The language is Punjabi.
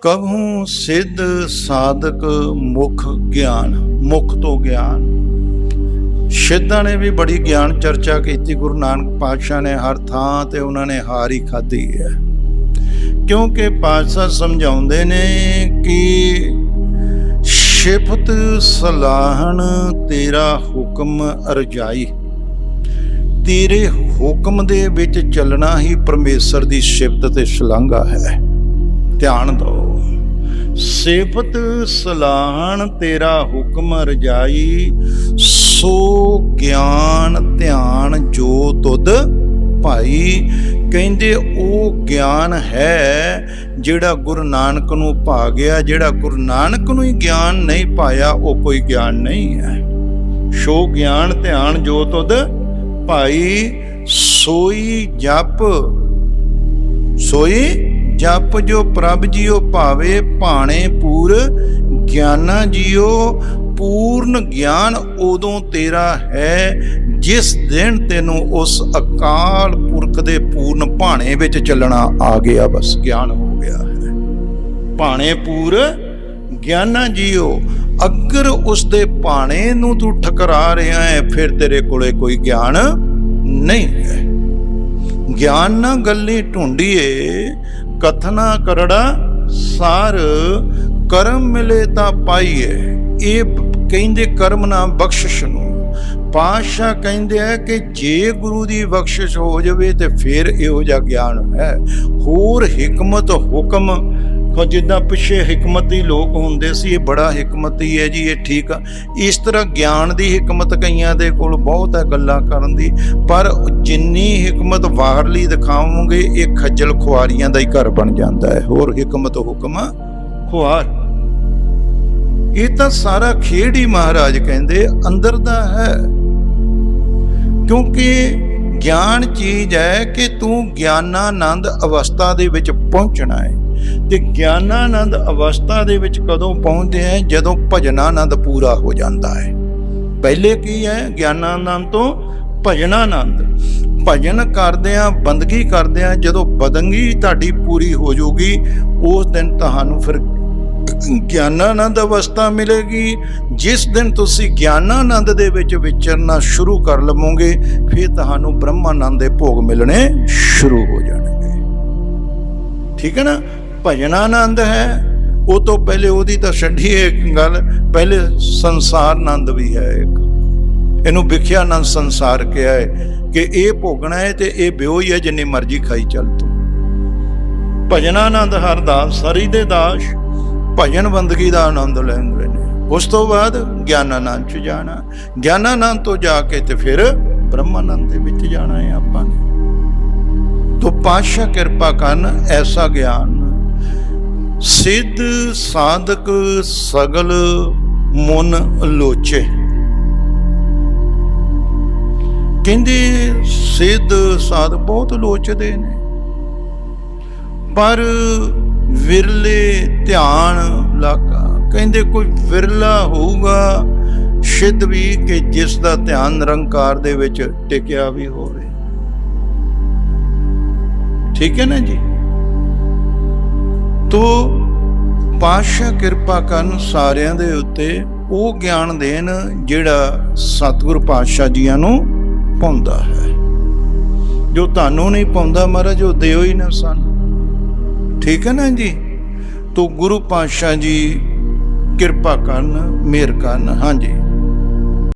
ਕਹੂੰ ਸਿੱਧ ਸਾਧਕ ਮੁਖ ਗਿਆਨ, ਮੁਖ ਤੋਂ ਗਿਆਨ। ਸਿੱਧਾਂ ਨੇ ਵੀ ਬੜੀ ਗਿਆਨ ਚਰਚਾ ਕੀਤੀ, ਗੁਰੂ ਨਾਨਕ ਪਾਤਸ਼ਾਹ ਨੇ ਹਰ ਥਾਂ ਤੇ ਉਹਨਾਂ ਨੇ ਹਾਰ ਹੀ ਖਾਧੀ ਹੈ। ਕਿਉਂਕਿ ਪਾਤਸ਼ਾਹ ਸਮਝਾਉਂਦੇ ਨੇ ਕਿ ਸ਼ਿਫਤ ਸਲਾਹਣ ਤੇਰਾ ਹੁਕਮ ਰਜਾਈ ਤੇਰੇ ਹੁਕਮ ਦੇ ਵਿੱਚ ਚੱਲਣਾ ਹੀ ਪਰਮੇਸ਼ਰ ਦੀ ਸਿਫਤ ਤੇ ਸ਼ਲਾਘਾ ਹੈ। ਧਿਆਨ ਦਿਓ। ਸਿਫਤ ਸਲਾਹਣ ਤੇਰਾ ਹੁਕਮ ਰਜਾਈ, ਸੋ ਗਿਆਨ ਧਿਆਨ ਜੋ ਤੁਧ ਭਾਈ। ਕਹਿੰਦੇ, ਉਹ ਗਿਆਨ ਹੈ ਜਿਹੜਾ ਗੁਰੂ ਨਾਨਕ ਨੂੰ ਪਾ ਗਿਆ ਜਿਹੜਾ ਗੁਰੂ ਨਾਨਕ ਨੂੰ ਹੀ ਗਿਆਨ ਨਹੀਂ ਪਾਇਆ, ਉਹ ਕੋਈ ਗਿਆਨ ਨਹੀਂ ਹੈ। ਸੋ ਗਿਆਨ ਧਿਆਨ ਜੋ ਤੁਧ ਭਾਈ, ਸੋਈ ਜਪ, ਸੋਈ ਜਪ ਜੋ ਪ੍ਰਭ ਜੀਓ ਭਾਵੇ ਭਾਣੇ ਪੂਰ, ਗਿਆਨਾ ਜੀਓ ਪੂਰਨ ਗਿਆਨ ਉਦੋਂ ਤੇਰਾ ਹੈ। ਜਿਸ ਦਿਨ ਤੈਨੂੰ ਉਸ ਅਕਾਲ ਪੁਰਖ ਦੇ ਪੂਰਨ ਭਾਣੇ ਵਿੱਚ ਚੱਲਣਾ ਆ ਗਿਆ, ਬਸ ਗਿਆਨ ਹੋ ਗਿਆ ਹੈ। ਭਾਣੇ ਪੂਰ, ਗਿਆਨਾ ਜੀਓ, ਅਗਰ ਉਸ ਦੇ ਭਾਣੇ ਨੂੰ ਤੂੰ ਠਕਰਾ ਰਿਹਾ ਹੈ, ਫਿਰ ਤੇਰੇ ਕੋਲੇ ਕੋਈ ਗਿਆਨ ਨਹੀਂ ਹੈ। ਗਿਆਨ ਨਾ ਗੱਲੀ ਢੂੰਡੀਏ ਕਥਨਾ ਕਰੜਾ ਸਾਰ ਕਰਮ ਮਿਲੇ ਤਾਂ ਪਾਈਏ। ਇਹ ਕਹਿੰਦੇ ਕਰਮ ਨਾ ਬਖਸ਼ਿਸ਼ ਨੂੰ। ਪਾਸ਼ਾ ਕਹਿੰਦੇ ਆ ਕਿ ਜੇ ਗੁਰੂ ਦੀ ਬਖਸ਼ਿਸ਼ ਹੋ ਜਾਵੇ ਤੇ ਫਿਰ ਇਹੋ ਜਿਹਾ ਗਿਆਨ ਹੈ। ਹੋਰ ਹਕਮਤ ਹੁਕਮ ਕੋ ਜਿੱਦਾਂ ਪਿੱਛੇ ਹਕਮਤੀ ਲੋਕ ਹੁੰਦੇ ਸੀ, ਇਹ ਬੜਾ ਹਕਮਤੀ ਹੈ ਜੀ, ਇਹ ਠੀਕ ਆ। ਇਸ ਤਰ੍ਹਾਂ ਗਿਆਨ ਦੀ ਹਕਮਤ ਕਈਆਂ ਦੇ ਕੋਲ ਬਹੁਤ ਹੈ ਗੱਲਾਂ ਕਰਨ ਦੀ, ਪਰ ਜਿੰਨੀ ਹਕਮਤ ਬਾਹਰਲੀ ਦਿਖਾਵਾਂਗੇ ਇਹ ਖੱਜਲ ਖੁਆਰੀਆਂ ਦਾ ਹੀ ਘਰ ਬਣ ਜਾਂਦਾ ਹੈ। ਹੋਰ ਹਕਮਤ ਹੁਕਮ ਖੁਆਰ। ਇਹ ਤਾਂ ਸਾਰਾ ਖੇਡ ਹੀ ਮਹਾਰਾਜ ਕਹਿੰਦੇ, ਅੰਦਰ ਦਾ ਹੈ। ਕਿਉਂਕਿ ਗਿਆਨ ਚੀਜ਼ ਹੈ ਕਿ ਤੂੰ ਗਿਆਨਾਨੰਦ ਅਵਸਥਾ ਦੇ ਵਿੱਚ ਪਹੁੰਚਣਾ ਹੈ। ਤੇ ਗਿਆਨਾਨੰਦ ਅਵਸਥਾ ਦੇ ਵਿੱਚ ਕਦੋਂ ਪਹੁੰਚਦੇ ਹੈ? ਜਦੋਂ ਭਜਨਾਨੰਦ ਪੂਰਾ ਹੋ ਜਾਂਦਾ ਹੈ। ਪਹਿਲੇ ਕੀ ਹੈ? ਗਿਆਨਾਨੰਦ ਤੋਂ ਭਜਨਾਨੰਦ। ਭਜਨ ਕਰਦਿਆਂ, ਬੰਦਗੀ ਕਰਦਿਆਂ ਜਦੋਂ ਬਦੰਗੀ ਤੁਹਾਡੀ ਪੂਰੀ ਹੋ ਜਾਊਗੀ, ਉਸ ਦਿਨ ਤੁਹਾਨੂੰ ਫਿਰ ਗਿਆਨਾਨੰਦ ਅਵਸਥਾ ਮਿਲੇਗੀ। ਜਿਸ ਦਿਨ ਤੁਸੀਂ ਗਿਆਨਾਨੰਦ ਦੇ ਵਿੱਚ ਵਿਚਰਨਾ ਸ਼ੁਰੂ ਕਰ ਲਵੋਗੇ, ਫਿਰ ਤੁਹਾਨੂੰ ਬ੍ਰਹਮਾਨੰਦ ਦੇ ਭੋਗ ਮਿਲਣੇ ਸ਼ੁਰੂ ਹੋ ਜਾਣਗੇ। ਠੀਕ ਹੈ ਨਾ? ਭਜਨ ਆਨੰਦ ਹੈ, ਉਹ ਤੋਂ ਪਹਿਲੇ ਉਹਦੀ ਤਾਂ ਛੱਡੀਏ ਇੱਕ ਗੱਲ, ਪਹਿਲੇ ਸੰਸਾਰ ਆਨੰਦ ਵੀ ਹੈ ਇੱਕ। ਇਹਨੂੰ ਵਿਖਿਆ ਆਨੰਦ ਸੰਸਾਰ ਕਿਹਾ ਹੈ ਕਿ ਇਹ ਭੋਗਣਾ ਹੈ ਤੇ ਇਹ ਬਿਓ ਹੀ ਹੈ ਜਿੰਨੀ ਮਰਜ਼ੀ ਖਾਈ ਚੱਲ ਤੂੰ। ਭਜਨ ਆਨੰਦ ਹਰਦਾਸ ਸਰੀ ਦੇ ਦਾਸ, ਭਜਨ ਬੰਦਗੀ ਦਾ ਆਨੰਦ ਲੈਂਦੇ ਨੇ ਉਸ ਤੋਂ ਬਾਅਦ ਗਿਆਨਾਨੰਦ ਚ ਜਾਣਾ। ਗਿਆਨਾਨੰਦ ਤੋਂ ਜਾ ਕੇ ਤੇ ਫਿਰ ਬ੍ਰਹਮਾਨੰਦ ਦੇ ਵਿੱਚ ਜਾਣਾ ਹੈ ਆਪਾਂ ਨੇ। ਤੋ ਪਾਸ਼ਾ ਕਿਰਪਾ ਕਰਨ, ਐਸਾ ਗਿਆਨ ਸਿੱਧ ਸਾਧਕ ਸਗਲ ਮਨ ਲੋਚੇ। ਕਹਿੰਦੇ ਸਿੱਧ ਸਾਧ ਬਹੁਤ ਲੋਚਦੇ ਨੇ। ਪਰ ਵਿਰਲੇ ਧਿਆਨ ਲਾਗਾ ਕਹਿੰਦੇ ਕੋਈ ਵਿਰਲਾ ਹੋਊਗਾ, ਸਿੱਧ ਵੀ ਕਿ ਜਿਸ ਦਾ ਧਿਆਨ ਨਿਰੰਕਾਰ ਦੇ ਵਿੱਚ ਟਿਕਿਆ ਵੀ ਹੋਵੇ। ਠੀਕ ਹੈ ਨਾ ਜੀ? ਤੋ ਪਾਸ਼ਾ ਕਿਰਪਾ ਕਰਨ ਸਾਰਿਆਂ ਦੇ ਉੱਤੇ ਉਹ ਗਿਆਨ ਦੇਣ ਜਿਹੜਾ ਸਤਿਗੁਰ ਪਾਤਸ਼ਾਹ ਜੀਆਂ ਨੂੰ ਪਾਉਂਦਾ ਹੈ। ਜੋ ਤੁਹਾਨੂੰ ਨਹੀਂ ਪਾਉਂਦਾ ਮਹਾਰਾਜ, ਉਹ ਦਿਓ ਹੀ ਨਾ ਸਾਨੂੰ। ਠੀਕ ਹੈ ਨਾ ਜੀ? ਤੋ ਗੁਰੂ ਪਾਤਸ਼ਾਹ ਜੀ ਕਿਰਪਾ ਕਰਨ, ਮਿਹਰ ਕਰਨ। ਹਾਂਜੀ।